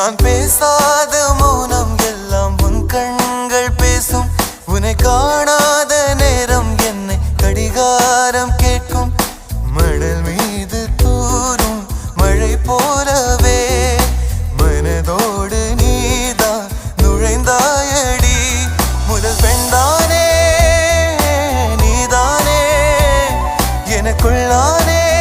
நான் பேசாத மௌனம் எல்லாம் உன் கண்கள் பேசும். உன்னை காணாத நேரம் என்னை கடிகாரம் கேட்கும். மணல் மீது தூரும் மழை போலவே. மனதோடு நீதான் நுழைந்தாயடி. முதல் பெண்தானே நீதானே எனக்குள்ளானே.